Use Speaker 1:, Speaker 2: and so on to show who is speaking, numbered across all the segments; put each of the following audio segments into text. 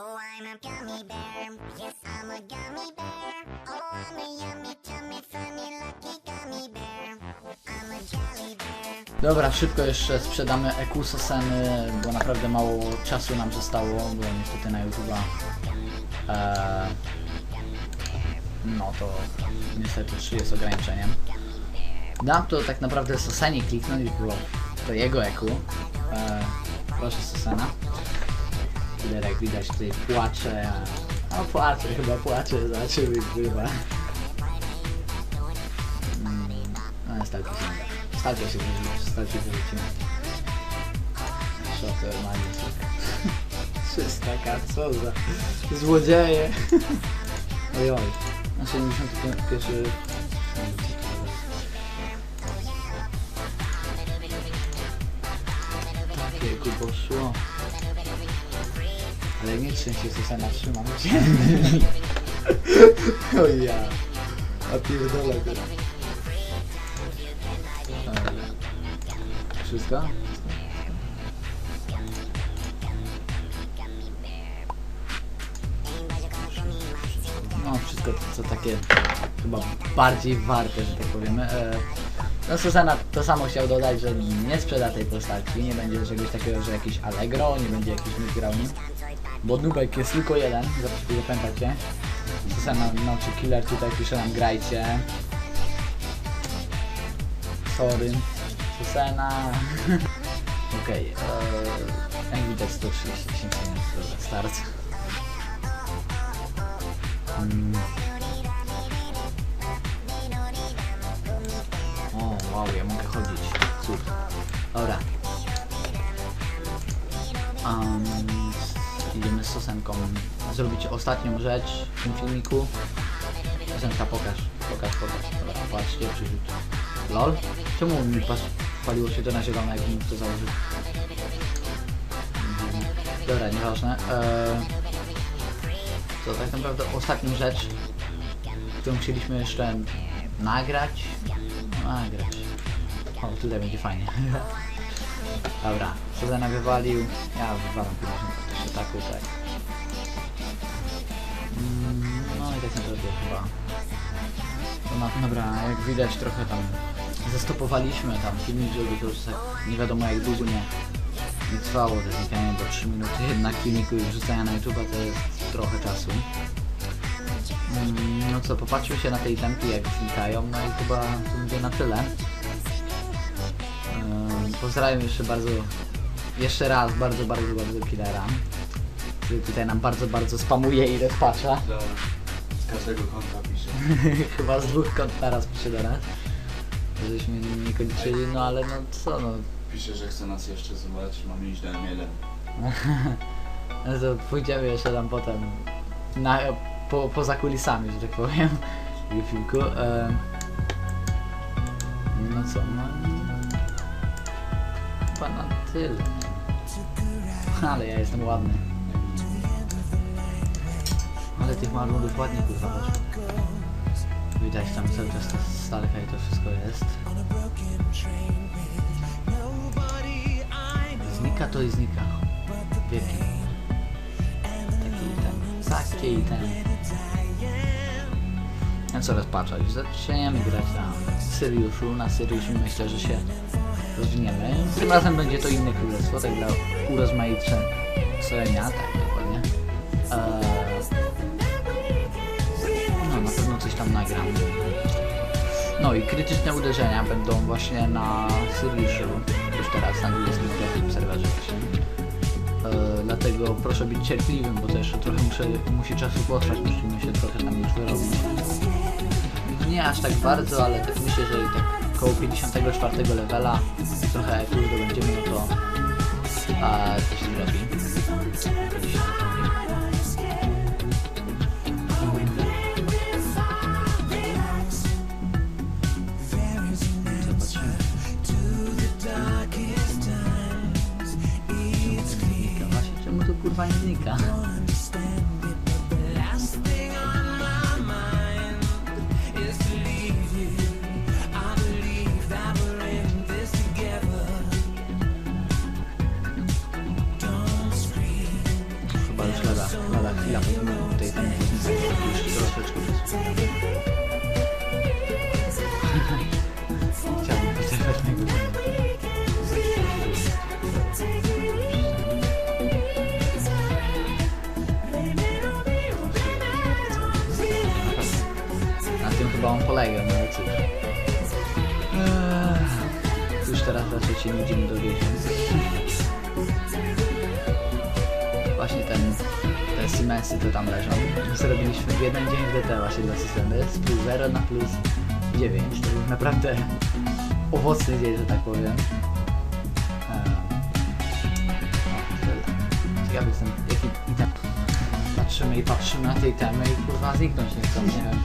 Speaker 1: Oh, I'm a gummy bear. Yes, I'm a gummy bear. Oh, I'm a yummy, tummy, funny, lucky gummy bear. I'm a jolly bear.
Speaker 2: Dobra, szybko jeszcze sprzedamy ekusoseny, bo naprawdę mało czasu nam zostało, bo niestety na YouTube'a e, no to niestety 3 jest ograniczeniem. Dam to tak naprawdę Soseni kliknąć, bo to jego eku. E, proszę Sosena. Killer jak widać tutaj płacze, a no płacze, chyba płacze, zobaczymy chyba. Mm, no stalki się. Stalki się wyrzuci, stalki wyrzucimy. Szoty normalnie są. 300k, co za złodzieje. Oj oj. Na 71 Takiego poszło. Ale nie trzęsie się Susana, trzymam cię. o ja. A pierdolę go. Wszystko? No, wszystko to, co takie chyba bardziej warte, że tak powiemy. E, no Susana to samo chciał dodać, że nie sprzeda tej postaci, nie będzie czegoś takiego, że jakiś Allegro, nie będzie jakiś nim. Bo Nubek jest tylko jeden, zap- zapamiętacie. Susana, no czy Killer tutaj pisze nam grajcie. Sorry. Susana. Okej, okay, jak widać 130 tysięcy start. Mm. Wow, ja mogę chodzić. Cud. Dobra. Um, idziemy z Sosenką zrobić ostatnią rzecz w tym filmiku. Sosenka, pokaż, pokaż, pokaż. Dobra, patrzcie, przyrzut. LOL? Czemu mi paliło się to na zielono, jak to założył? Dobra, nieważne. Eee, to tak naprawdę ostatnią rzecz, którą chcieliśmy jeszcze nagrać. Nagrać. O, tutaj będzie fajnie. Dobra, Suzana wywalił. Ja wywalam 50 jeszcze tak, tak. Mm, No i tak naprawdę chyba. No, dobra, jak widać trochę tam zastopowaliśmy tam filmik, żeby to już tak nie wiadomo jak długo nie, nie trwało, te znikanie do 3 minuty, jednak filmiku i wrzucania na YouTube to jest trochę czasu. Mm, No co, popatrzył się na tej tempy jak znikają, no i chyba to będzie na tyle. Pozdrawiam jeszcze bardzo, jeszcze raz bardzo, bardzo, bardzo Killera, który tutaj nam bardzo, bardzo spamuje i rozpacza.
Speaker 3: Z każdego konta pisze.
Speaker 2: Chyba z dwóch kont naraz pisze do nas. Żeśmy nie kończyli, no ale no co no.
Speaker 3: Pisze, że chce nas jeszcze zobaczyć, mamy iść do M1.
Speaker 2: No to pójdziemy jeszcze tam potem na, po, poza kulisami, że tak powiem. W filmiku. E, no co, no. Chyba na tyle. Ale ja jestem ładny. Ale tych marmurów ładnie kurwa poszło. Widać tam cały czas ta stalka i to wszystko jest. Znika to i znika. Wieki. Taki ten. Taki ten. Ja co rozpaczać? Zaczniemy grać na Syriuszu. Na Syriuszu myślę, że się rozwiniemy. Tym razem będzie to inne królestwo, tak dla urozmaicenia, tak dokładnie. Eee, no na pewno coś tam nagram. No i krytyczne uderzenia będą właśnie na Syriuszu. Już teraz na 25 serwerze właśnie. E, dlatego proszę być cierpliwym, bo jeszcze trochę muszę, musi czasu potrwać, musimy się trochę tam już wyrobić. Nie aż tak bardzo, ale tak myślę, że tak koło 54 levela trochę jak już będziemy, no to a, to się zrobi. Czemu to kurwa nie znika? Chwila, bo tutaj tam już troszeczkę czasu. Chciałbym pozerwać mojego Na tym chyba on polega, no ale cóż. Eee, Już teraz raczej się nie idziemy do więzień. Właśnie ten, te Siemensy to tam leżą. My zrobiliśmy w jeden dzień w DT właśnie dla systemy z plus 0 na plus 9. To był naprawdę owocny dzień, że tak powiem. Ciekawy jestem, jaki item. Patrzymy i patrzymy na tej temy i kurwa zniknąć nie chcą, nie wiem.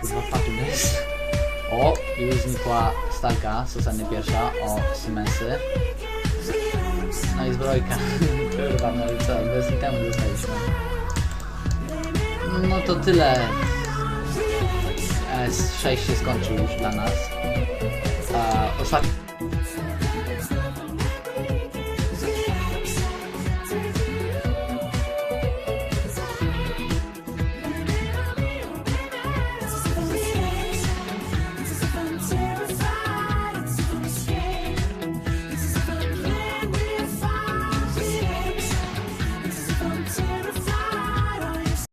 Speaker 2: Kurwa fatum jest. O, już znikła stalka, Susany pierwsza, o Siemensy. No i zbrojka. Kurwa, no i co, bez itemu dostaliśmy. No to tyle. S6 się skończył już dla nas. A, ostatni